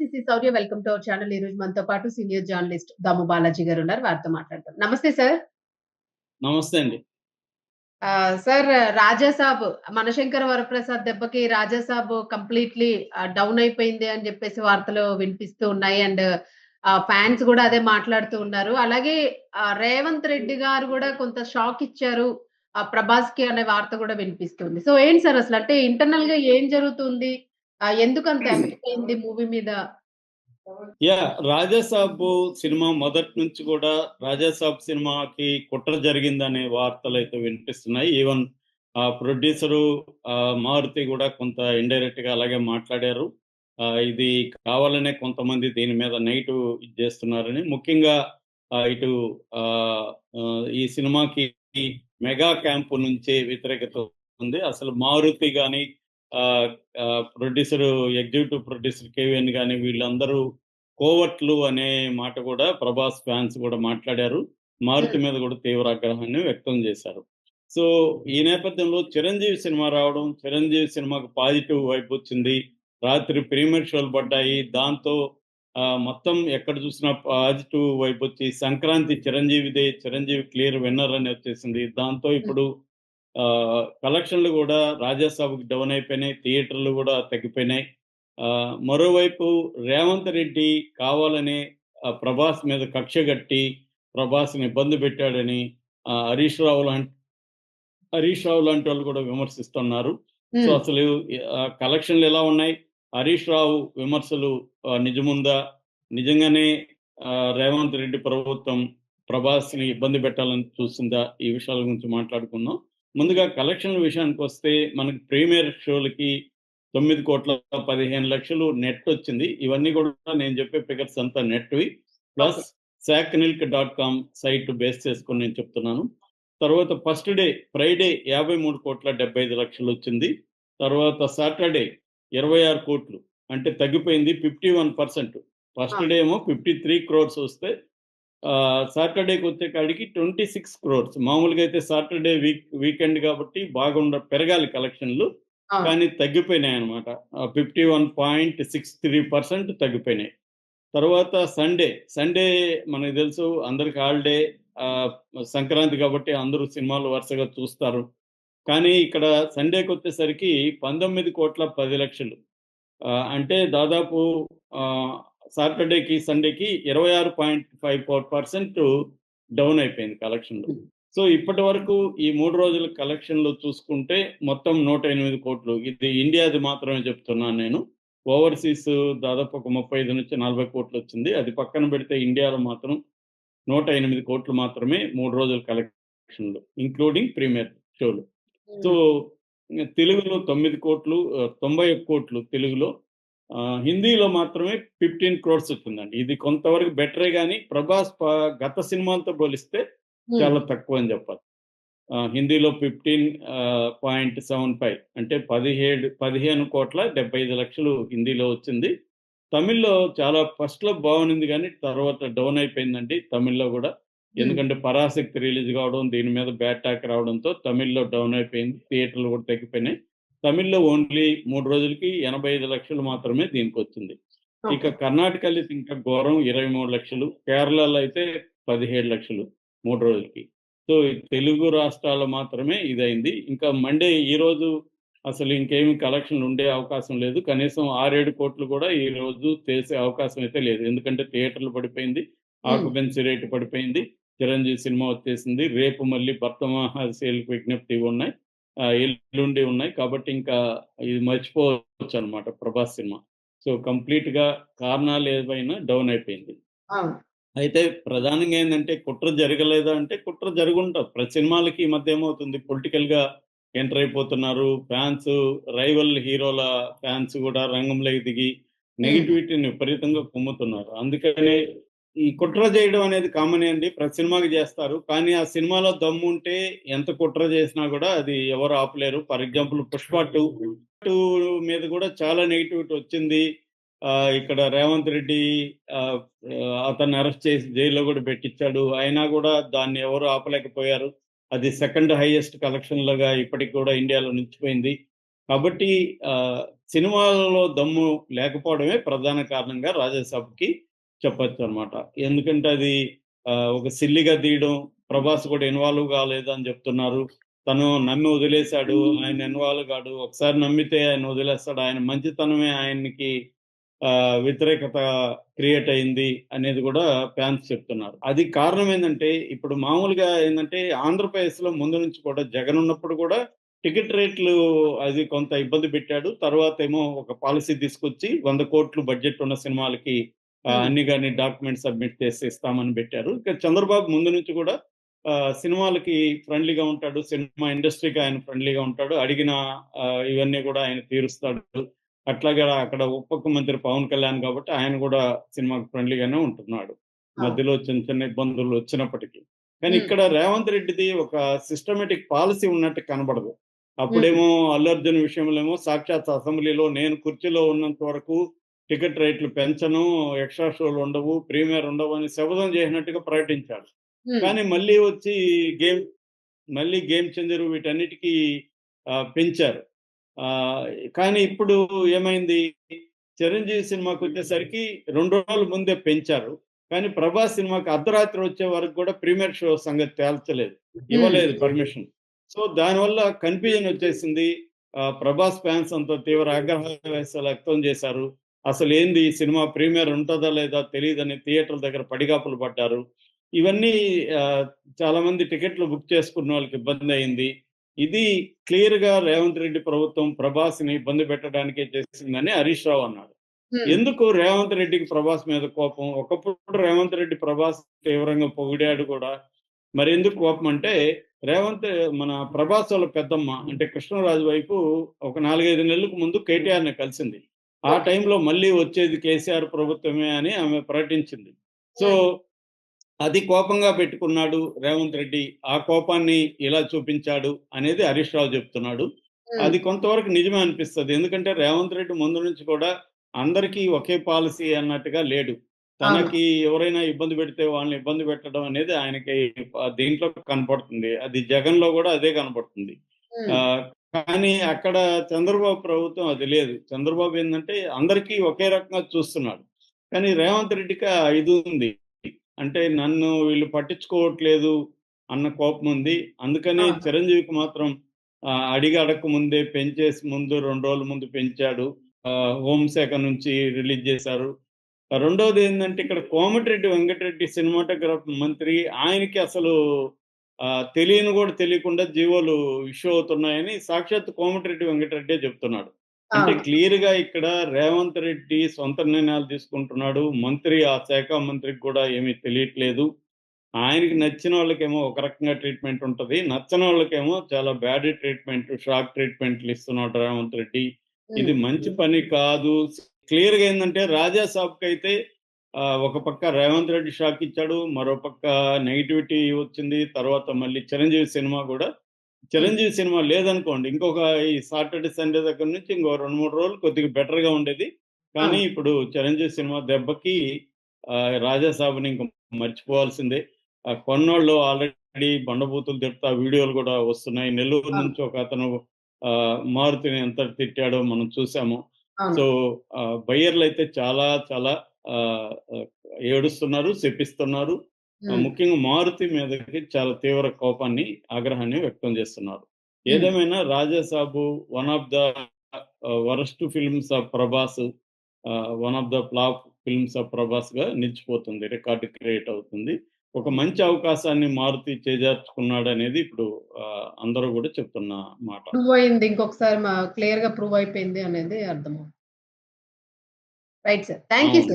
This is Sourya welcome to our channel ఈ రోజు మనతో పాటు సీనియర్ జర్నలిస్ట్ దాము బాలాజీ గారు ఉన్నారు. వారితో మాట్లాడతాం నమస్తే సార్ నమస్తే అండి. సార్ రాజాసాబ్ మనశంకర వరప్రసాద్ దెబ్బకి రాజాసాబ్ కంప్లీట్లీ డౌన్ అయిపోయింది అని చెప్పేసి వార్తలు వినిపిస్తూ ఉన్నాయి. అండ్ ఫ్యాన్స్ కూడా అదే మాట్లాడుతూ ఉన్నారు. అలాగే రేవంత్ రెడ్డి గారు కూడా కొంత షాక్ ఇచ్చారు. ఆ ప్రభాస్కి అనే వార్త కూడా వినిపిస్తుంది. సో ఏంటి సార్ అసలు అంటే ఇంటర్నల్గా ఏం జరుగుతుంది? ఆ, ఎందుకు అంత ఎఫెక్ట్ అయింది మూవీ మీద? యా రాజాసాబ్ సినిమా మొదటి నుంచి కూడా రాజాసాబ్ సినిమాకి కుట్ర జరిగిందనే వార్తలు అయితే వినిపిస్తున్నాయి. ఈవెన్ ఆ ప్రొడ్యూసరు మారుతి కూడా కొంత ఇండైరెక్ట్గా అలాగే మాట్లాడారు. ఇది కావాలనే కొంతమంది దీని మీద నెగిటివ్ చేస్తున్నారని. ముఖ్యంగా ఇటు ఈ సినిమాకి మెగా క్యాంపు నుంచే వ్యతిరేకత ఉంది. అసలు మారుతి కానీ ప్రొడ్యూసర్ ఎగ్జిక్యూటివ్ ప్రొడ్యూసర్ కేవీఎన్ కానీ వీళ్ళందరూ కోవట్లు అనే మాట కూడా ప్రభాస్ ఫ్యాన్స్ కూడా మాట్లాడారు. మారుతి మీద కూడా తీవ్ర ఆగ్రహాన్ని వ్యక్తం చేశారు. సో ఈ నేపథ్యంలో చిరంజీవి సినిమా రావడం చిరంజీవి సినిమాకు పాజిటివ్ వైపు వచ్చింది. రాత్రి ప్రీమియర్ షోలు పడ్డాయి. దాంతో మొత్తం ఎక్కడ చూసినా పాజిటివ్ వైపు వచ్చి సంక్రాంతి చిరంజీవిదే చిరంజీవి క్లియర్ విన్నర్ అని వచ్చేసింది. దాంతో ఇప్పుడు కలెక్షన్లు కూడా రాజాసాబుకి డౌన్ అయిపోయినాయి థియేటర్లు కూడా తగ్గిపోయినాయి. ఆ, మరోవైపు రేవంత్ రెడ్డి కావాలని ప్రభాస్ మీద కక్ష కట్టి ప్రభాస్ని ఇబ్బంది పెట్టాడని హరీష్ రావు లాంటి హరీష్ రావు లాంటి వాళ్ళు కూడా విమర్శిస్తున్నారు. సో అసలు కలెక్షన్లు ఎలా ఉన్నాయి? హరీష్ రావు విమర్శలు నిజముందా? నిజంగానే రేవంత్ రెడ్డి ప్రభుత్వం ప్రభాస్ని ఇబ్బంది పెట్టాలని చూస్తుందా ఈ విషయాల గురించి మాట్లాడుకుందాం. ముందుగా కలెక్షన్ల విషయానికి వస్తే మనకి ప్రీమియర్ షోలకి తొమ్మిది కోట్ల పదిహేను లక్షలు నెట్ వచ్చింది. ఇవన్నీ కూడా నేను చెప్పే ఫిగర్స్ అంతా నెట్వి. Plus Sacnilk dot com site base చేసుకొని నేను చెప్తున్నాను. తర్వాత ఫస్ట్ డే ఫ్రైడే యాభై మూడు కోట్ల డెబ్బై ఐదు లక్షలు వచ్చింది. తర్వాత సాటర్డే ఇరవై ఆరు కోట్లు. అంటే తగ్గిపోయింది fifty one percent. First day ఏమో ఫిఫ్టీ త్రీ క్రోర్స్ వస్తే సాటర్డేకి వచ్చే కాడికి ట్వంటీ సిక్స్ క్రోర్స్. మామూలుగా అయితే సాటర్డే వీక్ వీకెండ్ కాబట్టి బాగుండ పెరగాలి కలెక్షన్లు. కానీ తగ్గిపోయినాయి అనమాట fifty one point six three percent తగ్గిపోయినాయి. తర్వాత సండే సండే మనకు తెలుసు అందరికి హాలిడే సంక్రాంతి కాబట్టి అందరూ సినిమాలు వరుసగా చూస్తారు. కానీ ఇక్కడ సండేకి వచ్చేసరికి పంతొమ్మిది కోట్ల పది లక్షలు. అంటే దాదాపు సాటర్డేకి సండేకి ఇరవై ఆరు point five four percent down అయిపోయింది కలెక్షన్లు. సో ఇప్పటి వరకు ఈ మూడు రోజుల కలెక్షన్లు చూసుకుంటే మొత్తం నూట ఎనిమిది కోట్లు. ఇది ఇండియాది మాత్రమే చెప్తున్నాను నేను. ఓవర్సీస్ దాదాపు ఒక ముప్పై ఐదు నుంచి నలభై కోట్లు వచ్చింది. అది పక్కన పెడితే ఇండియాలో మాత్రం నూట ఎనిమిది కోట్లు మాత్రమే మూడు రోజుల కలెక్షన్లు ఇంక్లూడింగ్ ప్రీమియర్ షోలు. సో ఇంక తెలుగులో తొమ్మిది కోట్లు తొంభై ఒక్క కోట్లు తెలుగులో. హిందీలో మాత్రమే ఫిఫ్టీన్ క్రోర్స్ వచ్చిందండి ఇది కొంతవరకు బెటరే కానీ ప్రభాస్ గత సినిమాలతో పోలిస్తే చాలా తక్కువ అని చెప్పాలి. ఆ, హిందీలో ఫిఫ్టీన్ పాయింట్ సెవెన్ ఫైవ్ అంటే పదిహేడు పదిహేను కోట్ల డెబ్బై ఐదు లక్షలు హిందీలో వచ్చింది. తమిళ్ళో చాలా ఫస్ట్లో బాగుంది కానీ తర్వాత డౌన్ అయిపోయిందండి తమిళ్ళో కూడా. ఎందుకంటే పరాశక్తి రిలీజ్ కావడం దీని మీద బ్యాట్ టాక్ రావడంతో తమిళ్ళో డౌన్ అయిపోయింది థియేటర్లు కూడా తగ్గిపోయినాయి తమిళ్ళో ఓన్లీ మూడు రోజులకి ఎనభై ఐదు లక్షలు మాత్రమే దీనికి వచ్చింది ఇక కర్ణాటకలో ఇంకా ఘోరం ఇరవై మూడు లక్షలు. కేరళలో అయితే పదిహేడు లక్షలు మూడు రోజులకి. సో తెలుగు రాష్ట్రాల్లో మాత్రమే ఇదైంది. ఇంకా మండే ఈ రోజు అసలు ఇంకేమి కలెక్షన్ ఉండే అవకాశం లేదు. కనీసం ఆరేడు కోట్లు కూడా ఈ రోజు చేసే అవకాశం అయితే లేదు. ఎందుకంటే థియేటర్లు పడిపోయింది ఆక్యుపెన్సీ రేటు పడిపోయింది. చిరంజీవి సినిమా వచ్చేసింది. రేపు మళ్ళీ భర్తమహాశైలకు విజ్ఞప్తి ఇవి ఉన్నాయి. ఎల్లుండి ఉన్నాయి. కాబట్టి ఇంకా ఇది మర్చిపోవచ్చు అనమాట ప్రభాస్ సినిమా. సో కంప్లీట్గా కారణాలు ఏవైనా డౌన్ అయిపోయింది. అయితే ప్రధానంగా ఏంటంటే కుట్ర జరగలేదా అంటే కుట్ర జరుగుంటుంది. ప్రతి సినిమాలకి ఈ మధ్య ఏమవుతుంది? పొలిటికల్గా ఎంటర్ అయిపోతున్నారు. ఫ్యాన్స్ రైవల్ హీరోల ఫ్యాన్స్ కూడా రంగంలోకి దిగి నెగిటివిటీని విపరీతంగా కుమ్ముతున్నారు. అందుకనే ఈ కుట్ర చేయడం అనేది కామన్ అండి. ప్రతి సినిమాకి చేస్తారు. కానీ ఆ సినిమాలో దమ్ము ఉంటే ఎంత కుట్ర చేసినా కూడా అది ఎవరు ఆపలేరు. For example Pushpa two two మీద కూడా చాలా నెగిటివిటీ వచ్చింది. ఆ, ఇక్కడ రేవంత్ రెడ్డి అతన్ని అరెస్ట్ చేసి జైల్లో కూడా పెట్టించాడు. అయినా కూడా దాన్ని ఎవరు ఆపలేకపోయారు. అది సెకండ్ హైయెస్ట్ కలెక్షన్ లాగా ఇప్పటికి కూడా ఇండియాలో నిలిచిపోయింది. కాబట్టి సినిమాలలో దమ్ము లేకపోవడమే ప్రధాన కారణంగా రాజాసాబ్కి చెప్పొచ్చు అనమాట ఎందుకంటే అది ఒక సిల్లిగా తీయడం ప్రభాస్ కూడా ఇన్వాల్వ్ కాలేదు అని చెప్తున్నారు. తను నమ్మి వదిలేశాడు ఆయన ఇన్వాల్వ్ కాడు. ఒకసారి నమ్మితే ఆయన వదిలేస్తాడు. ఆయన మంచితనమే ఆయనకి ఆ, వ్యతిరేకత క్రియేట్ అయింది అనేది కూడా ఫ్యాన్స్ చెప్తున్నారు. అది కారణం ఏంటంటే ఇప్పుడు మామూలుగా ఏంటంటే ఆంధ్రప్రదేశ్లో ముందు నుంచి కూడా జగన్ ఉన్నప్పుడు కూడా టికెట్ రేట్లు అది కొంత ఇబ్బంది పెట్టాడు. తర్వాత ఏమో ఒక పాలసీ తీసుకొచ్చి వంద కోట్లు బడ్జెట్ ఉన్న సినిమాలకి. అన్ని కానీ డాక్యుమెంట్ సబ్మిట్ చేసి ఇస్తామని పెట్టారు. ఇక చంద్రబాబు ముందు నుంచి కూడా సినిమాలకి ఫ్రెండ్లీగా ఉంటాడు సినిమా ఇండస్ట్రీకి ఆయన ఫ్రెండ్లీగా ఉంటాడు అడిగిన ఇవన్నీ కూడా ఆయన తీరుస్తాడు. అట్లాగే అక్కడ ఉప ముఖ్యమంత్రి పవన్ కళ్యాణ్ కాబట్టి ఆయన కూడా సినిమాకి ఫ్రెండ్లీగానే ఉంటున్నాడు. మధ్యలో చిన్న చిన్న ఇబ్బందులు వచ్చినప్పటికీ. కానీ. ఇక్కడ రేవంత్ రెడ్డిది ఒక సిస్టమేటిక్ పాలసీ ఉన్నట్టు కనబడదు. అప్పుడేమో అల్లు అర్జున్ విషయంలో ఏమో సాక్షాత్ అసెంబ్లీలో నేను కుర్చీలో ఉన్నంత వరకు టికెట్ రేట్లు పెంచను ఎక్స్ట్రా షోలు ఉండవు ప్రీమియర్ ఉండవు అని శపథం చేసినట్టుగా ప్రకటించాడు కానీ మళ్ళీ వచ్చి గేమ్ మళ్ళీ గేమ్ చేంజర్ వీటన్నిటికీ పెంచారు. కానీ ఇప్పుడు ఏమైంది? చిరంజీవి సినిమాకి వచ్చేసరికి రెండు రోజుల ముందే పెంచారు. కానీ ప్రభాస్ సినిమాకి అర్ధరాత్రి వచ్చే వరకు కూడా ప్రీమియర్ షో సంగతి తేల్చలేదు. ఇవ్వలేదు పర్మిషన్. సో దానివల్ల కన్ఫ్యూజన్ వచ్చేసింది. ప్రభాస్ ఫ్యాన్స్ అంతా తీవ్ర ఆగ్రహ వ్యక్తం చేశారు. అసలు ఏంది ఈ సినిమా ప్రీమియర్ ఉంటుందా లేదా తెలియదని థియేటర్ల దగ్గర పడిగాపులు పడ్డారు. ఇవన్నీ ఆ, చాలా మంది టికెట్లు బుక్ చేసుకున్న వాళ్ళకి ఇబ్బంది అయింది. ఇది క్లియర్గా రేవంత్ రెడ్డి ప్రభుత్వం ప్రభాస్ని ఇబ్బంది పెట్టడానికే చేసిందని హరీష్ రావు అన్నాడు. ఎందుకు రేవంత్ రెడ్డికి ప్రభాస్ మీద కోపం? ఒకప్పుడు రేవంత్ రెడ్డి ప్రభాస్ తీవ్రంగా పొగిడాడు కూడా. మరి ఎందుకు కోపం అంటే రేవంత్ మన ప్రభాస్ వాళ్ళ పెద్దమ్మ అంటే కృష్ణరాజు వైపు ఒక నాలుగైదు నెలలకు ముందు కేటీఆర్ని కలిసింది. ఆ టైంలో మళ్ళీ వచ్చేది కేసీఆర్ ప్రభుత్వమే అని ఆమె ప్రకటించింది. సో అది కోపంగా పెట్టుకున్నాడు రేవంత్ రెడ్డి. ఆ కోపాన్ని ఇలా చూపించాడు అనేది హరీష్ రావు చెప్తున్నాడు. అది కొంతవరకు నిజమే అనిపిస్తుంది. ఎందుకంటే రేవంత్ రెడ్డి ముందు నుంచి కూడా అందరికీ ఒకే పాలసీ అన్నట్టుగా లేడు. తనకి ఎవరైనా ఇబ్బంది పెడితే వాళ్ళని ఇబ్బంది పెట్టడం అనేది ఆయనకి దీంట్లో కనపడుతుంది. అది జగన్లో కూడా అదే కనపడుతుంది. కానీ అక్కడ చంద్రబాబు ప్రభుత్వం అది లేదు. చంద్రబాబు ఏంటంటే అందరికీ ఒకే రకంగా చూస్తున్నాడు. కానీ రేవంత్ రెడ్డికి ఇది ఉంది. అంటే నన్ను వీళ్ళు పట్టించుకోవట్లేదు అన్న కోపం ఉంది. అందుకని. చిరంజీవికి మాత్రం అడిగి అడగక ముందే పెంచేసి ముందు రెండు రోజుల ముందు పెంచాడు. హోంశాఖ నుంచి రిలీజ్ చేశారు. రెండోది ఏంటంటే ఇక్కడ కోమటిరెడ్డి వెంకటరెడ్డి సినిమాటోగ్రాఫ్ మంత్రి ఆయనకి అసలు తెలియని కూడా తెలియకుండా జీవోలు ఇష్యూ అవుతున్నాయని సాక్షాత్ కోమటిరెడ్డి వెంకటరెడ్డే చెప్తున్నాడు. అంటే. క్లియర్గా ఇక్కడ రేవంత్ రెడ్డి సొంత నిర్ణయాలు తీసుకుంటున్నాడు. మంత్రి ఆ శాఖ మంత్రికి కూడా ఏమీ తెలియట్లేదు. ఆయనకి నచ్చిన వాళ్ళకేమో ఒక రకంగా ట్రీట్మెంట్ ఉంటది. నచ్చని వాళ్ళకేమో చాలా బ్యాడ్ ట్రీట్మెంట్ షాక్ ట్రీట్మెంట్లు ఇస్తున్నాడు రేవంత్ రెడ్డి. ఇది మంచి పని కాదు. క్లియర్గా ఏంటంటే రాజా సాబ్కి అయితే ఒక పక్క రేవంత్ రెడ్డి షాక్ ఇచ్చాడు మరో పక్క నెగిటివిటీ వచ్చింది తర్వాత మళ్ళీ చిరంజీవి సినిమా కూడా చిరంజీవి సినిమా లేదనుకోండి ఇంకొక ఈ సాటర్డే సండే దగ్గర నుంచి ఇంకో రెండు మూడు రోజులు కొద్దిగా బెటర్గా ఉండేది కానీ. ఇప్పుడు చిరంజీవి సినిమా దెబ్బకి ఆ, రాజా సాబుని ఇంక మర్చిపోవాల్సిందే కొన్నోళ్ళు ఆల్రెడీ బండబూతులు తిడతా వీడియోలు కూడా వస్తున్నాయి నెల్లూరు. నుంచి ఒక అతను ఆ, మారుతిని ఎంత తిట్టాడో మనం చూసాము. సో బయ్యర్లు అయితే చాలా చాలా ఏడుస్తున్నారు ఉమ్, ముఖ్యంగా మారుతి మీదకి చాలా తీవ్ర కోపాన్ని ఆగ్రహాన్ని వ్యక్తం చేస్తున్నారు. ఏదేమైనా Rajasaab one of the worst films of Prabhas one of the flop films of ప్రభాస్గా నిలిచిపోతుంది రికార్డు క్రియేట్ అవుతుంది. ఒక మంచి అవకాశాన్ని మారుతి చేజార్చుకున్నాడు అనేది ఇప్పుడు అందరూ కూడా చెప్తున్న మాట. ప్రూవ్ అయింది. ఇంకొకసారి క్లియర్గా ప్రూవ్ అయిపోయింది అనేది అర్థం right sir. Thank you. Sir.